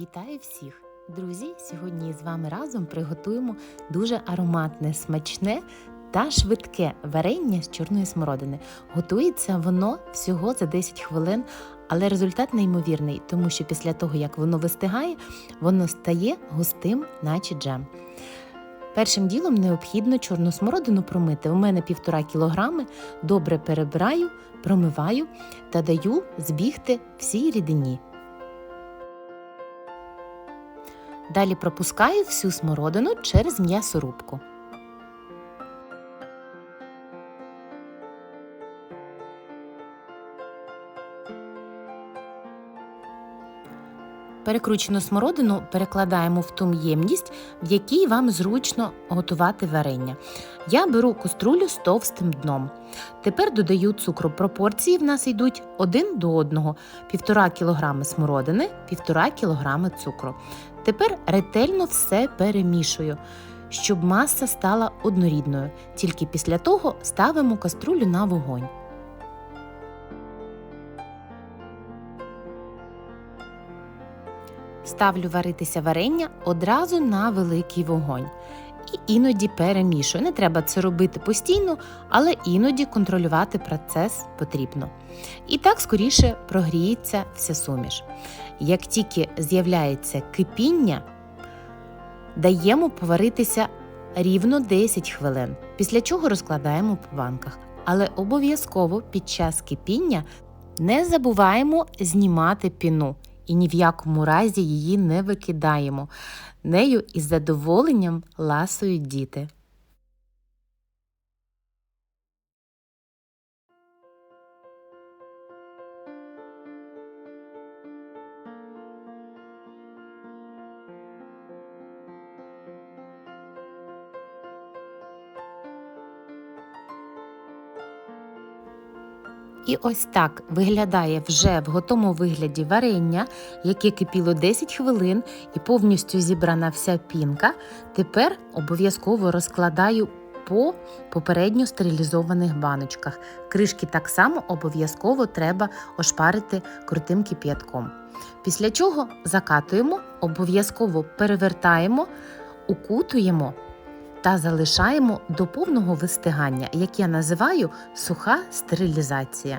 Вітаю всіх! Друзі! Сьогодні з вами разом приготуємо дуже ароматне, смачне та швидке варення з чорної смородини. Готується воно всього за 10 хвилин, але результат неймовірний, тому що після того, як воно вистигає, воно стає густим, наче джем. Першим ділом необхідно чорну смородину промити. У мене півтора кілограми, добре перебираю, промиваю та даю збігти всій рідині. Далі пропускаю всю смородину через м'ясорубку. Перекручену смородину перекладаємо в ту ємність, в якій вам зручно готувати варення. Я беру каструлю з товстим дном. Тепер додаю цукру. Пропорції в нас йдуть один до одного: 1,5 кг смородини, 1,5 кг цукру. Тепер ретельно все перемішую, щоб маса стала однорідною. Тільки після того ставимо каструлю на вогонь. Ставлю варитися варення одразу на великий вогонь. І іноді перемішую. Не треба це робити постійно, але іноді контролювати процес потрібно. І так скоріше прогріється вся суміш. Як тільки з'являється кипіння, даємо поваритися рівно 10 хвилин, після чого розкладаємо по банках. Але обов'язково під час кипіння не забуваємо знімати піну і ні в якому разі її не викидаємо. Нею із задоволенням ласують діти. І ось так виглядає вже в готовому вигляді варення, яке кипіло 10 хвилин і повністю зібрана вся пінка. Тепер обов'язково розкладаю по попередньо стерилізованих баночках. Кришки так само обов'язково треба ошпарити крутим кип'ятком. Після чого закатуємо, обов'язково перевертаємо, укутуємо та залишаємо до повного вистигання, як я називаю суха стерилізація.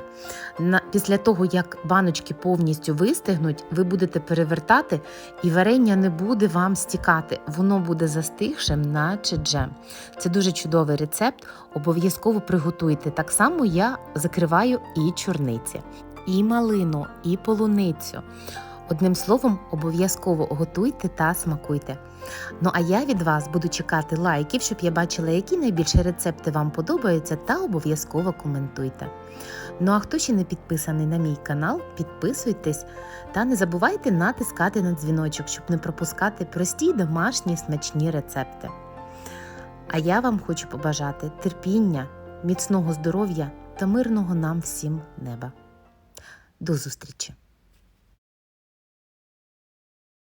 Після того, як баночки повністю вистигнуть, ви будете перевертати, і варення не буде вам стікати, воно буде застигшим, наче джем. Це дуже чудовий рецепт. Обов'язково приготуйте. Так само я закриваю і чорниці, і малину, і полуницю. Одним словом, обов'язково готуйте та смакуйте. Ну а я від вас буду чекати лайків, щоб я бачила, які найбільше рецепти вам подобаються, та обов'язково коментуйте. Ну а хто ще не підписаний на мій канал, підписуйтесь та не забувайте натискати на дзвіночок, щоб не пропускати прості домашні смачні рецепти. А я вам хочу побажати терпіння, міцного здоров'я та мирного нам всім неба. До зустрічі!